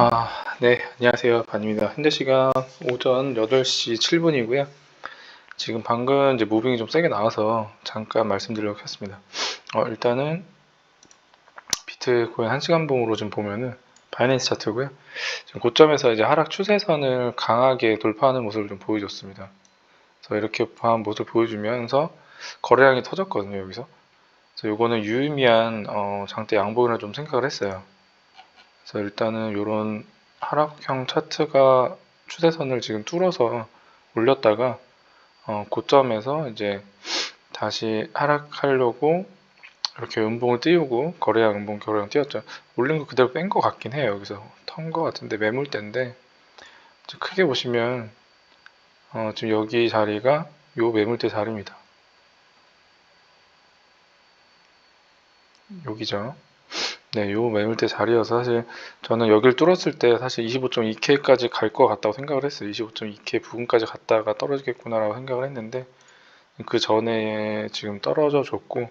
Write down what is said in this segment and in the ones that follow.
아, 네, 안녕하세요. 반입니다. 현재 시간 오전 8시 7분이고요. 지금 방금 이제 무빙이 좀 세게 나와서 잠깐 말씀드리려고 했습니다. 어, 일단은 비트코인 1시간 봉으로 좀 보면은 바이낸스 차트고요. 지금 고점에서 이제 하락 추세선을 강하게 돌파하는 모습을 좀 보여줬습니다. 그래서 이렇게 한 모습을 보여주면서 거래량이 터졌거든요, 여기서. 그래서 요거는 유의미한 어, 장대 양봉이라 좀 생각을 했어요. 그래서 일단은 이런 하락형 차트가 추세선을 지금 뚫어서 올렸다가 어, 고점에서 이제 다시 하락하려고 이렇게 음봉을 띄우고 거래량 음봉 거래량 띄웠죠. 올린 거 그대로 뺀 것 같긴 해요. 여기서 턴 거 같은데 매물대인데 크게 보시면 어, 지금 여기 자리가 요 매물대 자리입니다. 여기죠 네, 요 매물대 자리여서 사실 저는 여기를 뚫었을 때 사실 25.2K까지 갈 것 같다고 생각을 했어요. 25.2K 부근까지 갔다가 떨어지겠구나라고 생각을 했는데 그 전에 지금 떨어져 줬고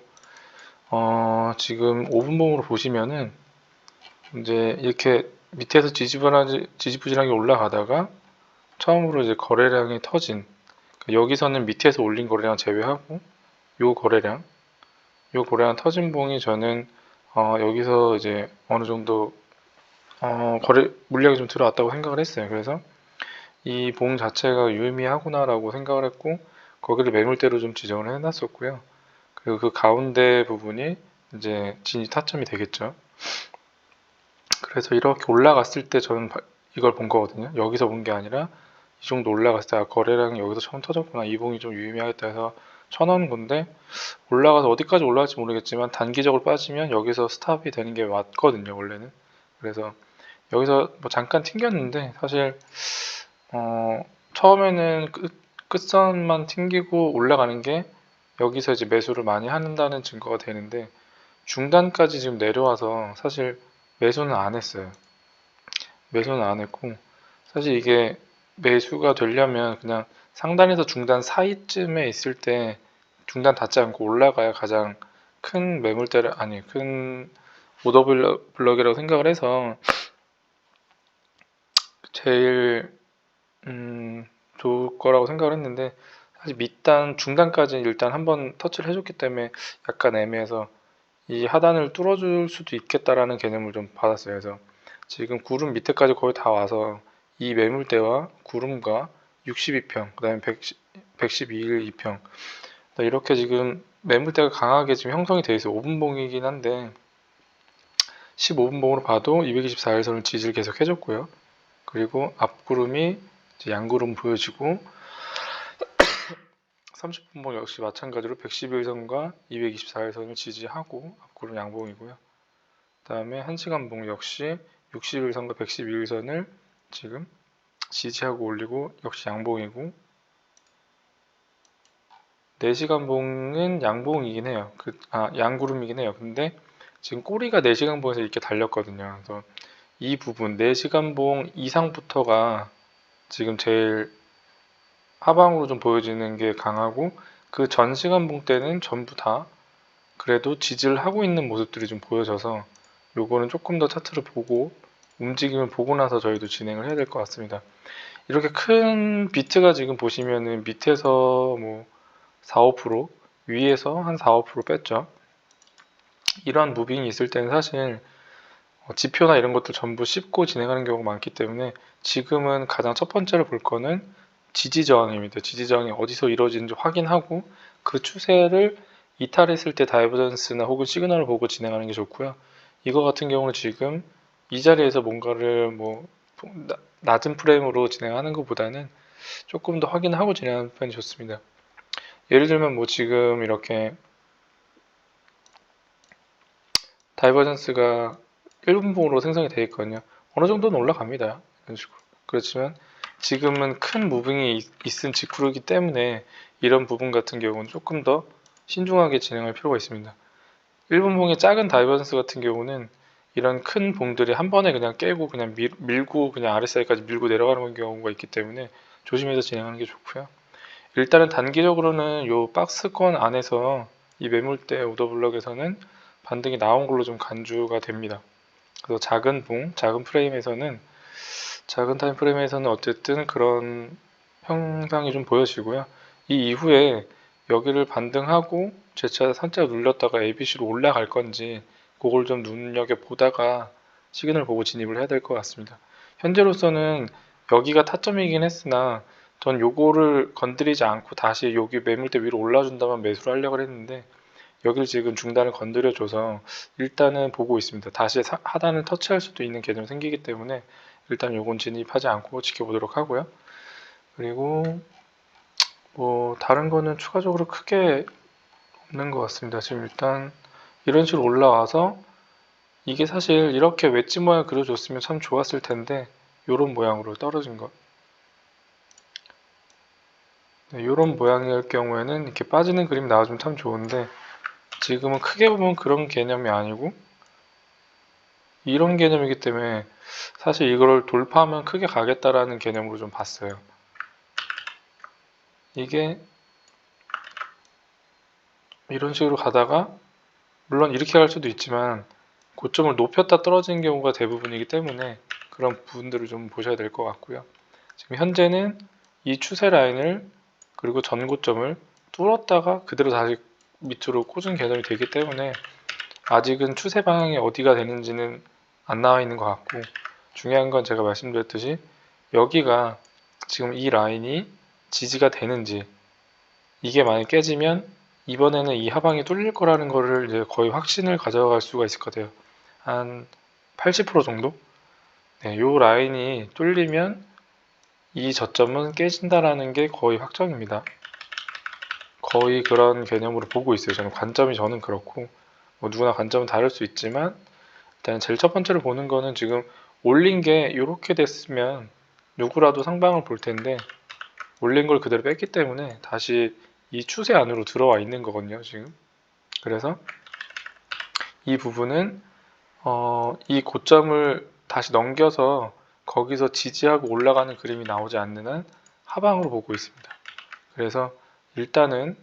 어, 지금 5분봉으로 보시면은 이제 이렇게 밑에서 지지부진하게, 지지부진하게 올라가다가 처음으로 이제 거래량이 터진 그러니까 여기서는 밑에서 올린 거래량 제외하고 요 거래량 요 거래량 터진 봉이 저는 어, 여기서 이제 어느 정도 어, 거래 물량이 좀 들어왔다고 생각을 했어요. 그래서 이 봉 자체가 유의미하구나라고 생각을 했고 거기를 매물대로 좀 지정을 해놨었고요. 그리고 그 가운데 부분이 이제 진입 타점이 되겠죠. 그래서 이렇게 올라갔을 때 저는 이걸 본 거거든요. 여기서 본 게 아니라 이 정도 올라갔을 때 아, 거래량이 여기서 처음 터졌구나. 이 봉이 좀 유의미하겠다 해서 건데 올라가서 어디까지 올라갈지 모르겠지만 단기적으로 빠지면 여기서 스탑이 되는 게 맞거든요 원래는. 그래서 여기서 뭐 잠깐 튕겼는데 사실 어 처음에는 끝, 끝선만 튕기고 올라가는 게 여기서 이제 매수를 많이 한다는 증거가 되는데 중단까지 지금 내려와서 사실 매수는 안 했어요. 매수는 안 했고 사실 이게 매수가 되려면 그냥 상단에서 중단 사이쯤에 있을 때 중단 닿지 않고 올라가야 가장 큰 매물대를 아니 큰 오더 블럭이라고 생각을 해서 제일 음, 좋을 거라고 생각을 했는데 사실 밑단 중단까지 일단 한번 터치를 해줬기 때문에 약간 애매해서 이 하단을 뚫어줄 수도 있겠다라는 개념을 좀 받았어요. 그래서 지금 구름 밑에까지 거의 다 와서 이 매물대와 구름과 62평, 그 다음에 112일 2평. 이렇게 지금 매물대가 강하게 지금 형성이 되어 있어요. 5분봉이긴 한데 15분봉으로 봐도 224일선을 지지를 계속 해줬고요. 그리고 앞구름이 양구름 보여지고 30분봉 역시 마찬가지로 111선과 224일선을 지지하고 앞구름 양봉이고요. 그 다음에 1시간봉 역시 61선과 112일선을 지금 지지하고 올리고 역시 양봉이고 4시간 봉은 양봉이긴 해요. 그, 아, 양구름이긴 해요. 근데 지금 꼬리가 4시간 봉에서 이렇게 달렸거든요. 그래서 이 부분 4시간 봉 이상부터가 지금 제일 하방으로 좀 보여지는 게 강하고 그 전 시간 봉 때는 전부 다 그래도 지지를 하고 있는 모습들이 좀 보여져서 요거는 조금 더 차트를 보고 움직임을 보고 나서 저희도 진행을 해야 될 것 같습니다. 이렇게 큰 비트가 지금 보시면은 밑에서 뭐 4, 5% 위에서 한 4, 5% 뺐죠. 이런 무빙이 있을 때는 사실 어, 지표나 이런 것들 전부 씹고 진행하는 경우가 많기 때문에 지금은 가장 첫 번째로 볼 거는 지지 저항입니다. 지지 저항이 어디서 이루어지는지 확인하고 그 추세를 이탈했을 때 다이버전스나 혹은 시그널을 보고 진행하는 게 좋고요. 이거 같은 경우는 지금 이 자리에서 뭔가를 뭐 낮은 프레임으로 진행하는 것보다는 조금 더 확인하고 진행하는 편이 좋습니다. 예를 들면 뭐 지금 이렇게 다이버전스가 1분봉으로 생성이 되어 있거든요. 어느 정도는 올라갑니다. 이런 식으로. 그렇지만 지금은 큰 무빙이 있은 직후이기 때문에 이런 부분 같은 경우는 조금 더 신중하게 진행할 필요가 있습니다. 1분봉의 작은 다이버전스 같은 경우는 이런 큰 봉들이 한 번에 그냥 깨고 그냥 밀, 밀고 그냥 아랫사이까지 밀고 내려가는 경우가 있기 때문에 조심해서 진행하는 게 좋고요. 일단은 단기적으로는 이 박스권 안에서 이 매물대 오더블럭에서는 반등이 나온 걸로 좀 간주가 됩니다. 그래서 작은 봉, 작은 프레임에서는 작은 타임 프레임에서는 어쨌든 그런 형상이 좀 보여지고요. 이 이후에 여기를 반등하고 재차 살짝 눌렸다가 ABC로 올라갈 건지 그걸 좀 눈여겨 보다가 시그널 보고 진입을 해야 될 것 같습니다. 현재로서는 여기가 타점이긴 했으나 전 요거를 건드리지 않고 다시 여기 매물대 위로 올라준다면 매수를 하려고 했는데 여기를 지금 중단을 건드려줘서 일단은 보고 있습니다. 다시 사- 하단을 터치할 수도 있는 개념이 생기기 때문에 일단 요건 진입하지 않고 지켜보도록 하고요. 그리고 뭐 다른 거는 추가적으로 크게 없는 것 같습니다. 지금 일단 이런 식으로 올라와서 이게 사실 이렇게 웨지 모양 그려줬으면 참 좋았을 텐데 요런 모양으로 떨어진 것. 네, 요런 모양일 경우에는 이렇게 빠지는 그림 나와주면 참 좋은데 지금은 크게 보면 그런 개념이 아니고 이런 개념이기 때문에 사실 이걸 돌파하면 크게 가겠다라는 개념으로 좀 봤어요. 이게 이런 식으로 가다가 물론 이렇게 갈 수도 있지만 고점을 높였다 떨어지는 경우가 대부분이기 때문에 그런 부분들을 좀 보셔야 될 것 같고요. 지금 현재는 이 추세 라인을 그리고 전고점을 뚫었다가 그대로 다시 밑으로 꽂은 개념이 되기 때문에 아직은 추세 방향이 어디가 되는지는 안 나와 있는 것 같고 중요한 건 제가 말씀드렸듯이 여기가 지금 이 라인이 지지가 되는지 이게 만약 깨지면 이번에는 이 하방이 뚫릴 거라는 거를 이제 거의 확신을 가져갈 수가 있을 것 같아요. 한 80% 정도? 네, 요 라인이 뚫리면 이 저점은 깨진다라는 게 거의 확정입니다. 거의 그런 개념으로 보고 있어요. 저는 관점이 저는 그렇고 뭐 누구나 관점은 다를 수 있지만 일단 제일 첫 번째로 보는 거는 지금 올린 게 이렇게 됐으면 누구라도 상방을 볼 텐데 올린 걸 그대로 뺐기 때문에 다시 이 추세 안으로 들어와 있는 거거든요. 지금 그래서 이 부분은 어, 이 고점을 다시 넘겨서 거기서 지지하고 올라가는 그림이 나오지 않는 한 하방으로 보고 있습니다. 그래서 일단은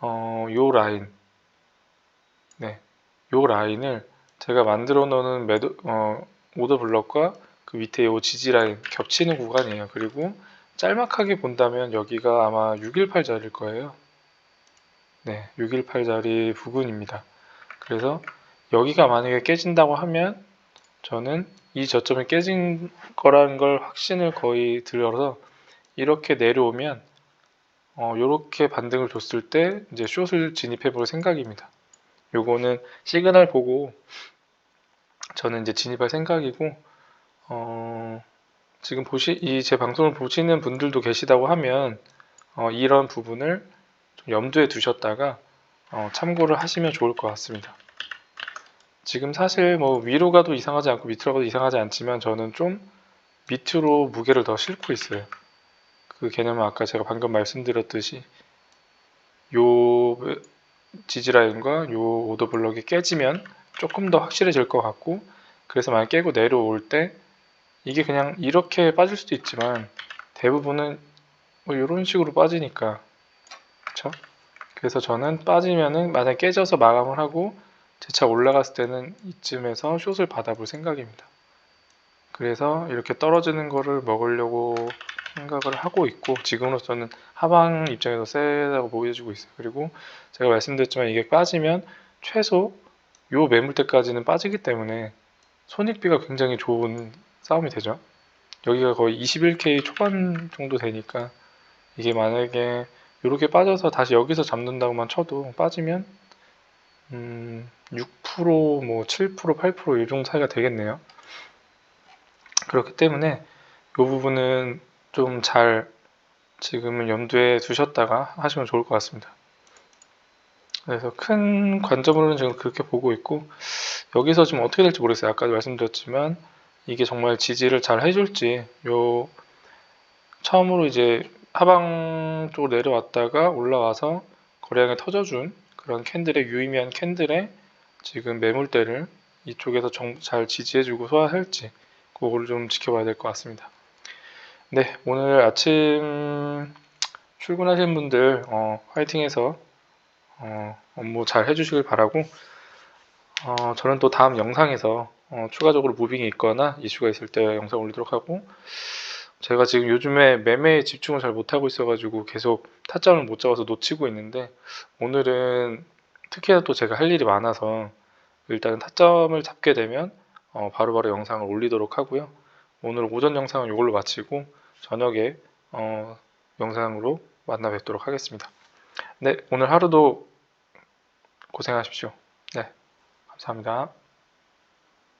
어, 요 라인, 네, 요 라인을 제가 만들어 놓은 매도 어, 오더 블럭과 그 밑에 요 지지 라인 겹치는 구간이에요. 그리고 짤막하게 본다면 여기가 아마 618 자리일 거예요. 네, 618 자리 부근입니다. 그래서 여기가 만약에 깨진다고 하면 저는 이 저점이 깨진 거라는 걸 확신을 거의 들어서 이렇게 내려오면 어, 이렇게 반등을 줬을 때 이제 숏을 진입해 볼 생각입니다. 요거는 시그널 보고 저는 이제 진입할 생각이고 어, 지금 보시 이 제 방송을 보시는 분들도 계시다고 하면 어, 이런 부분을 좀 염두에 두셨다가 어, 참고를 하시면 좋을 것 같습니다. 지금 사실 뭐 위로 가도 이상하지 않고 밑으로 가도 이상하지 않지만 저는 좀 밑으로 무게를 더 싣고 있어요. 그 개념은 아까 제가 방금 말씀드렸듯이 요 지지라인과 요 오더 블럭이 깨지면 조금 더 확실해질 것 같고 그래서 만약 깨고 내려올 때 이게 그냥 이렇게 빠질 수도 있지만 대부분은 뭐 이런 식으로 빠지니까 그쵸? 그래서 저는 빠지면은 만약 깨져서 마감을 하고 재차 올라갔을 때는 이쯤에서 숏을 받아볼 생각입니다. 그래서 이렇게 떨어지는 거를 먹으려고 생각을 하고 있고 지금으로서는 하방 입장에서 세다고 보여지고 있어요. 그리고 제가 말씀드렸지만 이게 빠지면 최소 요 매물대까지는 빠지기 때문에 손익비가 굉장히 좋은 싸움이 되죠. 여기가 거의 21K 초반 정도 되니까 이게 만약에 이렇게 빠져서 다시 여기서 잡는다고만 쳐도 빠지면 음, 6%, 뭐 7%, 8%이 정도 차이가 되겠네요. 그렇기 때문에 이 부분은 좀 잘 지금은 염두에 두셨다가 하시면 좋을 것 같습니다. 그래서 큰 관점으로는 지금 그렇게 보고 있고 여기서 지금 어떻게 될지 모르겠어요. 아까도 말씀드렸지만 이게 정말 지지를 잘 해줄지 요 처음으로 이제 하방 쪽으로 내려왔다가 올라와서 거래량이 터져준 그런 캔들의 유의미한 캔들의 지금 매물대를 이쪽에서 정- 잘 지지해주고 소화할지 그거를 좀 지켜봐야 될 것 같습니다. 네, 오늘 아침 출근하신 분들 어, 화이팅해서 어, 업무 잘 해주시길 바라고 어, 저는 또 다음 영상에서 어, 추가적으로 무빙이 있거나 이슈가 있을 때 영상 올리도록 하고 제가 지금 요즘에 매매에 집중을 잘 못하고 있어가지고 계속 타점을 못 잡아서 놓치고 있는데 오늘은 특히나 또 제가 할 일이 많아서 일단 타점을 잡게 되면 어, 바로바로 영상을 올리도록 하고요. 오늘 오전 영상은 이걸로 마치고 저녁에 어, 영상으로 만나 뵙도록 하겠습니다. 네, 오늘 하루도 고생하십시오. 네, 감사합니다.